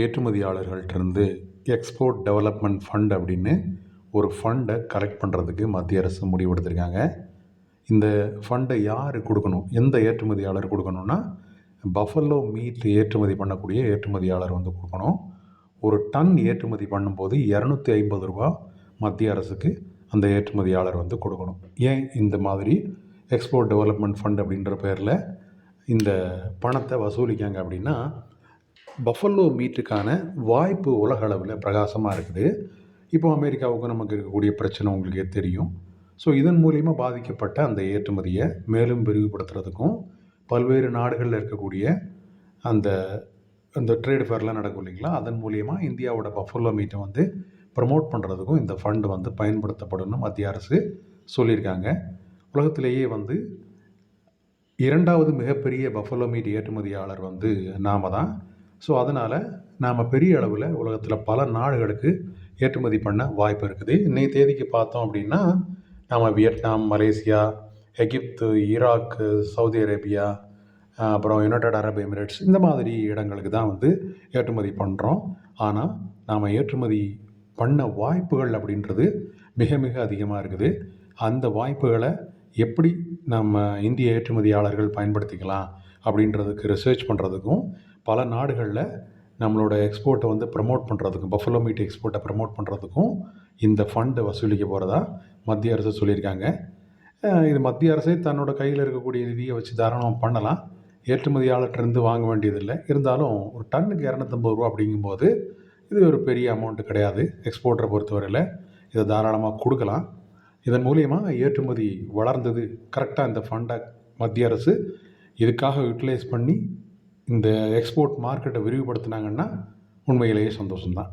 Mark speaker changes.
Speaker 1: ஏற்றுமதியாளர்கள்ட்டருந்து export development fund அப்படின்னு ஒரு ஃபண்டை கலெக்ட் பண்ணுறதுக்கு மத்திய அரசு முடிவெடுத்திருக்காங்க. இந்த ஃபண்டை யார் கொடுக்கணும்? எந்த ஏற்றுமதியாளர் கொடுக்கணும்னா பஃபல்லோ மீட் ஏற்றுமதி பண்ணக்கூடிய ஏற்றுமதியாளர் வந்து கொடுக்கணும். ஒரு டன் ஏற்றுமதி பண்ணும்போது இரநூத்தி ஐம்பது ரூபா மத்திய அரசுக்கு அந்த ஏற்றுமதியாளர் வந்து கொடுக்கணும். ஏன் இந்த மாதிரி எக்ஸ்போர்ட் டெவலப்மெண்ட் ஃபண்ட் அப்படின்ற பேரில் இந்த பணத்தை வசூலிக்காங்க அப்படின்னா பஃபல்லோ மீட்டுக்கான வாய்ப்பு உலக அளவில் பிரகாசமாக இருக்குது. இப்போ அமெரிக்காவுக்கும் நமக்கு இருக்கக்கூடிய பிரச்சனை உங்களுக்கே தெரியும். ஸோ இதன் மூலிமா பாதிக்கப்பட்ட அந்த ஏற்றுமதியை மேலும் விரிவுபடுத்துறதுக்கும் பல்வேறு நாடுகளில் இருக்கக்கூடிய அந்த அந்த ட்ரேட் ஃபேர்லாம் நடக்கும் இல்லைங்களா? அதன் மூலிமா இந்தியாவோட பஃபல்லோ மீட்டை வந்து ப்ரமோட் பண்ணுறதுக்கும் இந்த ஃபண்டு வந்து பயன்படுத்தப்படும்னு மத்திய அரசு சொல்லியிருக்காங்க. உலகத்திலேயே வந்து இரண்டாவது மிகப்பெரிய பஃபலோ மீட் ஏற்றுமதியாளர் வந்து நாம தான். ஸோ அதனால் நாம் பெரிய அளவில் உலகத்தில் பல நாடுகளுக்கு ஏற்றுமதி பண்ண வாய்ப்பு இருக்குது. இன்னைக்கு தேதிக்கு பார்த்தோம் அப்படின்னா நம்ம Vietnam Malaysia Egypt Iraq Saudi Arabia அப்புறம் யுனைடட் அரப் எமிரேட்ஸ் இந்த மாதிரி இடங்களுக்கு தான் வந்து ஏற்றுமதி பண்ணுறோம் ஆனால் நாம் ஏற்றுமதி பண்ண வாய்ப்புகள் அப்படின்றது மிக மிக அதிகமாக இருக்குது. அந்த வாய்ப்புகளை எப்படி நம்ம இந்திய ஏற்றுமதியாளர்கள் பயன்படுத்திக்கலாம்? அப்படின்றதுக்கு ரிசர்ச் பண்ணுறதுக்கும் பல நாடுகளில் நம்மளோட எக்ஸ்போர்ட்டை வந்து ப்ரமோட் பண்ணுறதுக்கும் பஃபலோ மீட் எக்ஸ்போர்ட்டை ப்ரமோட் பண்ணுறதுக்கும் இந்த ஃபண்டை வசூலிக்க போகிறதா மத்திய அரசு சொல்லியிருக்காங்க. இது மத்திய அரசே தன்னோட கையில் இருக்கக்கூடிய நிதியை வச்சு தாராளமாக பண்ணலாம். ஏற்றுமதியாளர்கிட்டருந்து வாங்க வேண்டியதில்லை. இருந்தாலும் ஒரு டன்னுக்கு இரநூத்தம்பது ரூபா அப்படிங்கும்போது இது ஒரு பெரிய அமௌண்ட்டு கிடையாது. எக்ஸ்போர்ட்டரை பொறுத்தவரையில் இதை தாராளமாக கொடுக்கலாம். இதன் மூலியமாக ஏற்றுமதி வளர்ந்தது. கரெக்டாக இந்த ஃபண்டை மத்திய அரசு இதுக்காக யூட்டிலைஸ் பண்ணி இந்த எக்ஸ்போர்ட் மார்க்கெட்டை விரிவுபடுத்தினாங்கன்னா உண்மையிலேயே சந்தோஷம்தான்.